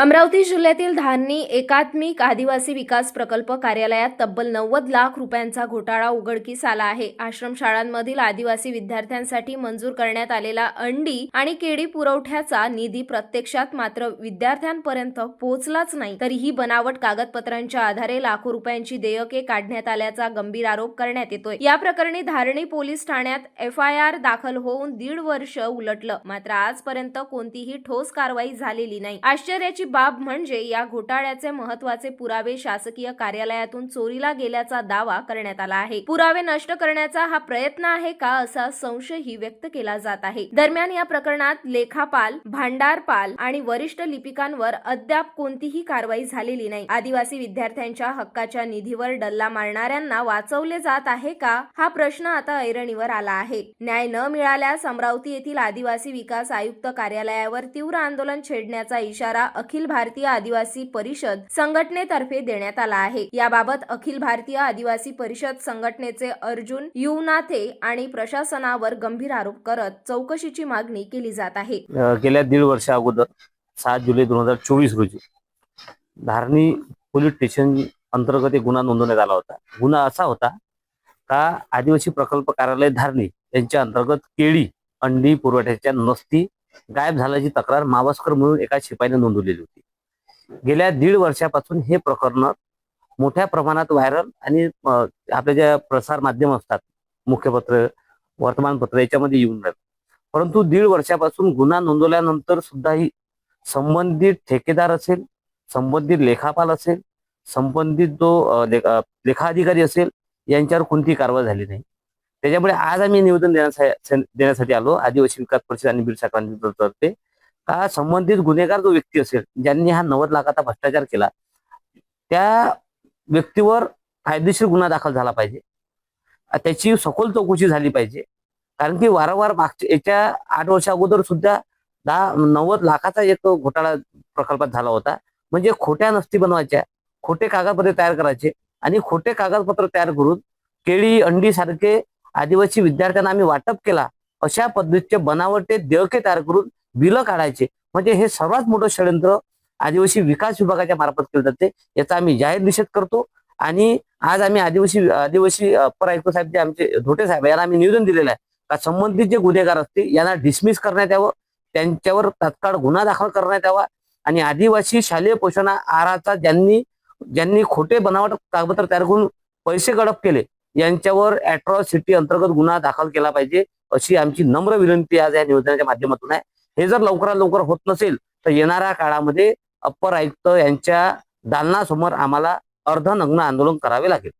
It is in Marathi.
अमरावती जिल्ह्यातील धान्नी एकात्मिक आदिवासी विकास प्रकल्प कार्यालयात तब्बल नव्वद लाख रुपयांचा घोटाळा उघडकीस आला आहे. आश्रमशाळांमधील आदिवासी विद्यार्थ्यांसाठी मंजूर करण्यात आलेला अंडी आणि केळी पुरवठ्याचा निधी प्रत्यक्षात मात्र विद्यार्थ्यांपर्यंत पोहोचलाच नाही. तरीही बनावट कागदपत्रांच्या आधारे लाखो रुपयांची देयके काढण्यात आल्याचा गंभीर आरोप करण्यात येतोय. या प्रकरणी धारणी पोलीस ठाण्यात एफ आय आर दाखल होऊन दीड वर्ष उलटलं. मात्र आजपर्यंत कोणतीही ठोस कारवाई झालेली नाही. आश्चर्याची बाब म्हणजे या घोटाळ्याचे महत्त्वाचे पुरावे शासकीय कार्यालयातून चोरीला गेल्याचा दावा करण्यात आला आहे. पुरावे नष्ट करण्याचा हा प्रयत्न आहे का असा संशयही व्यक्त केला जात आहे. दरम्यान या प्रकरणात लेखापाल भांडारपाल आणि वरिष्ठ लिपिकांवर अद्याप कोणतीही कारवाई झालेली नाही. आदिवासी विद्यार्थ्यांच्या हक्काच्या निधीवर डल्ला मारणाऱ्यांना वाचवले जात आहे का? हा प्रश्न आता ऐरणीवर आला आहे. न्याय न मिळाल्यास अमरावती येथील आदिवासी विकास आयुक्त कार्यालयावर तीव्र आंदोलन छेडण्याचा इशारा अखिल अखिल भारतीय आदिवासी परिषद संघटनेतर्फे देण्यात आला आहे. याबाबत अखिल भारतीय आदिवासी परिषद संघटनेचे अर्जुन युवनाथे आणि प्रशासनावर गंभीर आरोप करत चौकशीची मागणी केली जात आहे. गेल्या दीड वर्षा अगोदर सात जुलै दोन हजार चोवीस रोजी धारणी पोलीस स्टेशन अंतर्गत एक गुन्हा नोंदवण्यात आला होता. गुन्हा असा होता का आदिवासी प्रकल्प कार्यालय धारणी यांच्या अंतर्गत केळी अंडी पुरवठ्याच्या नसती गायब झाल्याची तक्रार मावस्कर म्हणून एका शिपाईने नोंदवलेली होती. गेल्या दीड वर्षापासून हे प्रकरण मोठ्या प्रमाणात व्हायरल आणि आपल्या ज्या प्रसार माध्यम असतात मुख्यपत्र वर्तमानपत्र याच्यामध्ये येऊन राहत परंतु दीड वर्षापासून गुन्हा नोंदवल्यानंतर सुद्धाही संबंधित ठेकेदार असेल संबंधित लेखापाल असेल संबंधित जो लेखा अधिकारी लेखाधिकारी असेल यांच्यावर कोणतीही कारवाई झाली नाही. त्याच्यामुळे आज आम्ही निवेदन देण्यासाठी देण्यासाठी आलो. आदिवासी विकास परिषद आणि बिरसा क्रांती का संबंधित गुन्हेगार जो व्यक्ती असेल ज्यांनी हा नव्वद लाखाचा भ्रष्टाचार केला त्या व्यक्तीवर कायदेशीर गुन्हा दाखल झाला पाहिजे. त्याची सखोल चौकशी झाली पाहिजे. कारण की वारंवार मागच्या याच्या आठ वर्षा अगोदर सुद्धा दहा नव्वद लाखाचा एक घोटाळा प्रकल्पात झाला होता. म्हणजे खोट्या नसती बनवायच्या. खोटे कागदपत्रे तयार करायचे. आणि खोटे कागदपत्र तयार करून केळी अंडी सारखे आदिवासी विद्यार्थ्यांना आम्ही वाटप केला. अशा पद्धतीचे बनावटे देयके तयार करून बिलं काढायचे. म्हणजे हे सर्वात मोठं षडयंत्र आदिवासी विकास विभागाच्या मार्फत केलं जाते. याचा आम्ही जाहीर निषेध करतो. आणि आज आम्ही आदिवासी आदिवासी अप्पर आयुक्त साहेब जे आमचे धोटे साहेब यांना आम्ही निवेदन दिलेलं आहे. का संबंधित जे गुन्हेगार असतील यांना डिसमिस करण्यात यावं. त्यांच्यावर तात्काळ गुन्हा दाखल करण्यात यावा. आणि आदिवासी शालेय पोषण आहाराचा ज्यांनी ज्यांनी खोटे बनावट कागदपत्र तयार करून पैसे गडप केले यांच्यावर अॅट्रॉसिटी अंतर्गत गुन्हा दाखल केला पाहिजे अशी आमची नम्र विनंती आज या निवेदनाच्या माध्यमातून आहे. हे जर लवकरात लवकर होत नसेल तर येणाऱ्या काळामध्ये अप्पर आयुक्त यांच्या दालनासमोर आम्हाला अर्धनग्न आंदोलन करावे लागेल.